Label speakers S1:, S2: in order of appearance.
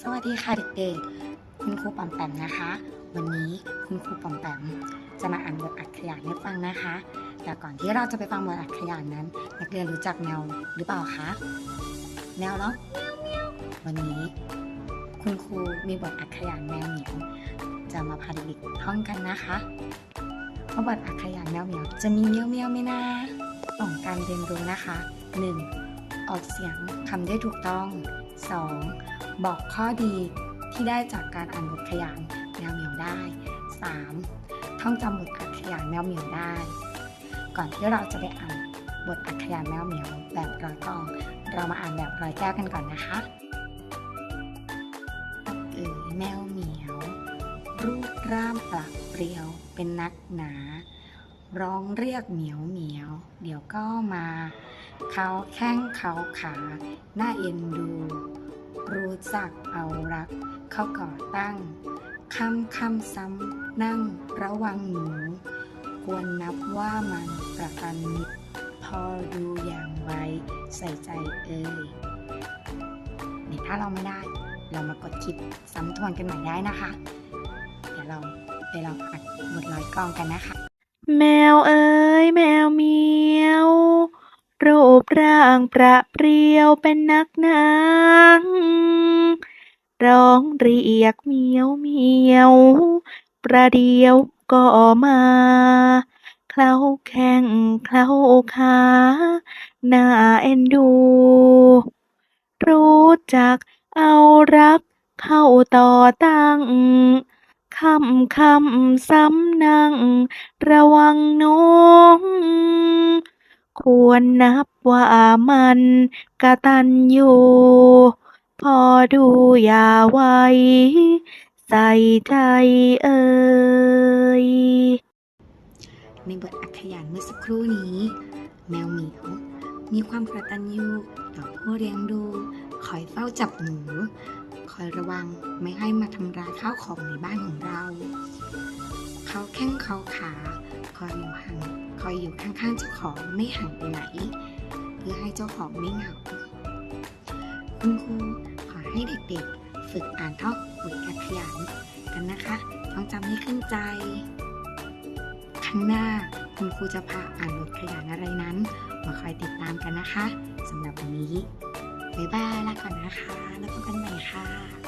S1: สวัสดีค่ะเด็กๆ คุณครูปอมแปมนะคะ วันนี้คุณครูปอมแปมจะมาอ่านบทอัดขยานให้ฟังนะคะ แต่ก่อนที่เราจะไปฟังบทอัดขยานนั้น นักเรียนรู้จักแมวหรือเปล่าคะ แมวแล้ววันนี้ คุณครูมีบทอัดขยานแมวเหมียวจะมาพาเด็กๆท่องกันนะคะว่าบทอัดขยานแมวเหมียวจะมีเมียวเมียวไหมนะของการเรียนรู้นะคะ 1. ออกเสียงคำได้ถูกต้อง 2. บอกข้อดีที่ได้จากการอ่านบทขยานแมวเหมียวได้ 3. ท่องจำบทอัดขยานแมวเหมียวได้ ก่อนที่เราจะไปอ่านบทอัดขยานแมวเหมียวแบบร้อยกอง เรามาอ่านแบบร้อยแก้วกันก่อนนะคะเอ๋ยแมวเหมียว รูปร่างปลักเปรียวเป็นนักหนา ร้องเรียกเหมียวเหมียว เดี๋ยวก็มา เขาแข้งเขาขา หน้าเอ็นดู รู้จักเอารัก เขาก่อตั้งคำคำซ้ำนั่งระวังหนู ควรนับว่ามันประกันมิตรพอดูอย่างไวใส่ใจเอ่ยนี่ถ้าเราไม่ได้ เรามากดคลิปซ้ำทวนกันใหม่ได้นะคะ เดี๋ยวเราไปลองอัดบทร้อยกองกันนะคะ
S2: แมวเอ้ยแมวเมียวรูปร่างประเปรียวเป็นนักหนังร้ องเรียกเมียวเมียว ประเดียวก็มาเคล้าแข้งเคล้าขาหน้าเอ็นดู รู้จักเอารักเข้าต่อตั้งคำคำซ้ำนั่งระวังน้องควรนับว่ามันกระตันอยู่ พอดูอย่าไว้ ใส่ใจเอ่ย
S1: ในบทอักขยานเมื่อสักครู่นี้ แมวเหมียว มีความกระตัญญูต่อผู้เลี้ยงดู คอยเฝ้าจับหนู คอยระวังไม่ให้มาทำร้ายข้าวของในบ้านของเรา เขาแข้งเขาขาคอยอยู่ห่างคอยอยู่ข้างๆเจ้าของไม่ห่างไปไหน เพื่อให้เจ้าของไม่เหงาคุณครู ให้เด็กๆ ฝึกอ่านท่องบทอักขยานกันนะคะต้องจำให้ขึ้นใจ ครั้งหน้าคุณครูจะพาอ่านบทขยานอะไรนั้น มาคอยติดตามกันนะคะสำหรับวันนี้ บ๊ายบายลาก่อนนะคะ แล้วพบกันใหม่ค่ะ